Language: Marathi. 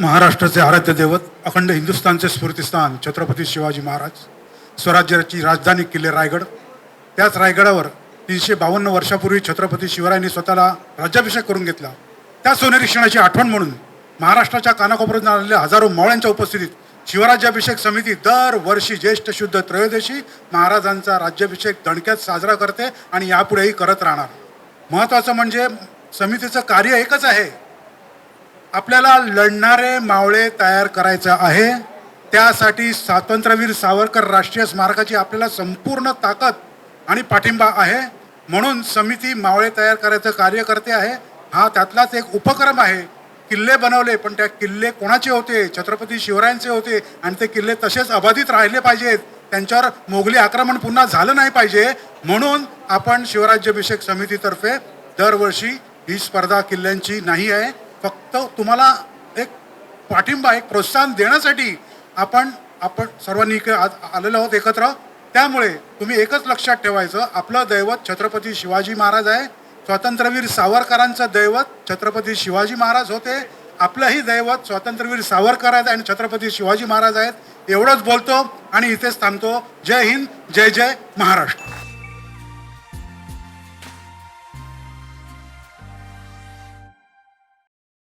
महाराष्ट्राचे आराध्य दैवत अखंड हिंदुस्थानचे स्फूर्तिस्थान छत्रपती शिवाजी महाराज स्वराज्याची राजधानी किल्ले रायगड. त्याच रायगडावर तीनशे बावन्न वर्षापूर्वी छत्रपती शिवरायांनी स्वतःला राज्याभिषेक करून घेतला. त्या सोनेरी क्षणाची आठवण म्हणून महाराष्ट्राच्या कानाकोपऱ्यात आलेल्या हजारो मावळ्यांच्या उपस्थितीत शिवराज्याभिषेक समिती दरवर्षी ज्येष्ठ शुद्ध त्रयोदशी महाराजांचा राज्याभिषेक दणक्यात साजरा करते आणि यापुढेही करत राहणार. महत्त्वाचं म्हणजे समितीचं कार्य एकच आहे. आपल्याला लढणारे मावळे तयार करायचं आहे. त्यासाठी स्वातंत्र्यवीर सावरकर राष्ट्रीय स्मारकाची आपल्याला संपूर्ण ताकद आणि पाठिंबा आहे. म्हणून समिती मावळे तयार करायचं कार्य करते आहे. हा त्यातलाच एक उपक्रम आहे. किल्ले बनवले पण त्या किल्ले कोणाचे होते? छत्रपती शिवरायांचे होते. आणि ते किल्ले तसेच अबाधित राहिले पाहिजेत. त्यांच्यावर मोगली आक्रमण पुन्हा झालं नाही पाहिजे. म्हणून आपण शिवराज्याभिषेक समितीतर्फे दरवर्षी ही स्पर्धा किल्ल्यांची नाही आहे. फक्त तुम्हाला एक पाठिंबा एक प्रोत्साहन देण्यासाठी आपण आपण सर्वांनी इकडे आज आलेलो आहोत एकत्र. त्यामुळे तुम्ही एकच लक्षात ठेवायचं आपलं दैवत छत्रपती शिवाजी महाराज आहे. स्वातंत्र्यवीर सावरकरांचं दैवत छत्रपती शिवाजी महाराज होते. आपलंही दैवत स्वातंत्र्यवीर सावरकर आहेत आणि छत्रपती शिवाजी महाराज आहेत. एवढंच बोलतो आणि इथेच थांबतो. जय हिंद जय जय महाराष्ट्र.